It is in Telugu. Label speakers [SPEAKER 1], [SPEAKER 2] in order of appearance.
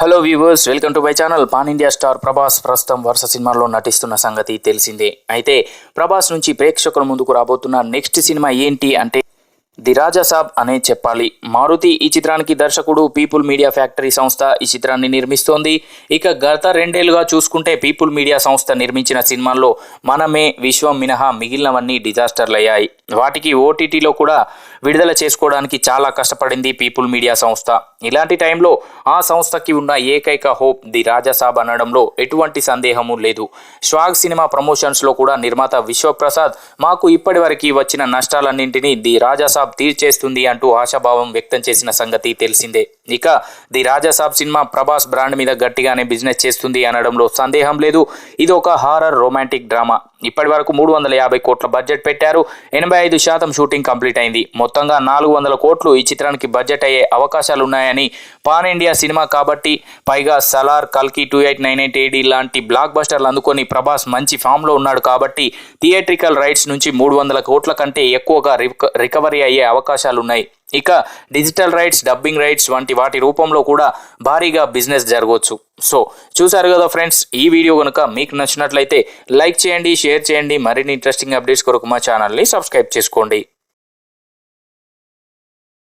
[SPEAKER 1] Hello viewers welcome to my channel pan India star Prabhas ప్రస్తుతం వరుస సినిమాల్లో నటిస్తున్న సంగతి తెలిసిందే. అయితే ప్రభాస్ నుంచి ప్రేక్షకుల ముందుకు రాబోతున్న నెక్స్ట్ సినిమా ఏంటి అంటే ది రాజా సాబ్ అనే చెప్పాలి. మారుతి ఈ చిత్రానికి దర్శకుడు పీపుల్ మీడియా ఫ్యాక్టరీ సంస్థ ఈ చిత్రాన్ని నిర్మిస్తోంది. ఇక గత రెండేళ్ళుగా చూసుకుంటే పీపుల్ మీడియా సంస్థ నిర్మించిన సినిమాల్లో మనమే విశ్వం మినహా మిగిలినవన్నీ డిజాస్టర్లు అయ్యాయి వాటికి ఓటీటీలో కూడా విడుదల చేసుకోవడానికి చాలా కష్టపడింది పీపుల్ మీడియా సంస్థ. ఇలాంటి టైంలో ఆ సంస్థకి ఉన్న ఏకైక హోప్ ది రాజాసాబ్ అనడంలో ఎటువంటి సందేహము లేదు. స్వాగ్ సినిమా ప్రమోషన్స్లో కూడా నిర్మాత విశ్వప్రసాద్ మాకు ఇప్పటివరకు వచ్చిన నష్టాలన్నింటినీ ది రాజాసాబ్ తీర్చేస్తుంది అంటూ ఆశాభావం వ్యక్తం చేసిన సంగతి తెలిసిందే. ఇక the Raja Saab cinema Prabhas brand మీద గట్టిగానే బిజినెస్ చేస్తుంది అనడంలో సందేహం లేదు. ఇది ఒక హారర్ రొమాంటిక్ డ్రామా. ఇప్పటి వరకు మూడు వందల యాభై కోట్ల బడ్జెట్ పెట్టారు. ఎనభై ఐదు శాతం షూటింగ్ కంప్లీట్ అయింది. మొత్తంగా నాలుగు వందల కోట్లు ఈ చిత్రానికి బడ్జెట్ అయ్యే అవకాశాలు ఉన్నాయని పాన్ ఇండియా సినిమా కాబట్టి పైగా సలార్ కల్కి two eight nine eight AD లాంటి బ్లాక్ బస్టర్లు అందుకొని ప్రభాస్ మంచి ఫామ్లో ఉన్నాడు కాబట్టి థియేట్రికల్ రైట్స్ నుంచి మూడు వందల కోట్ల కంటే ఎక్కువగా రిక- రికవరీ అయ్యే అవకాశాలు ఉన్నాయి ఇక డిజిటల్ రైట్స్ డబ్బింగ్ రైట్స్ వంటి వాటి రూపంలో కూడా భారీగా బిజినెస్ జరగవచ్చు. సో చూసారు కదా ఫ్రెండ్స్ ఈ వీడియో కనుక మీకు నచ్చినట్లయితే లైక్ చేయండి షేర్ చేయండి. మరిన్ని ఇంట్రెస్టింగ్ అప్డేట్స్ కొరకు మా ఛానల్ని సబ్స్క్రైబ్ చేసుకోండి.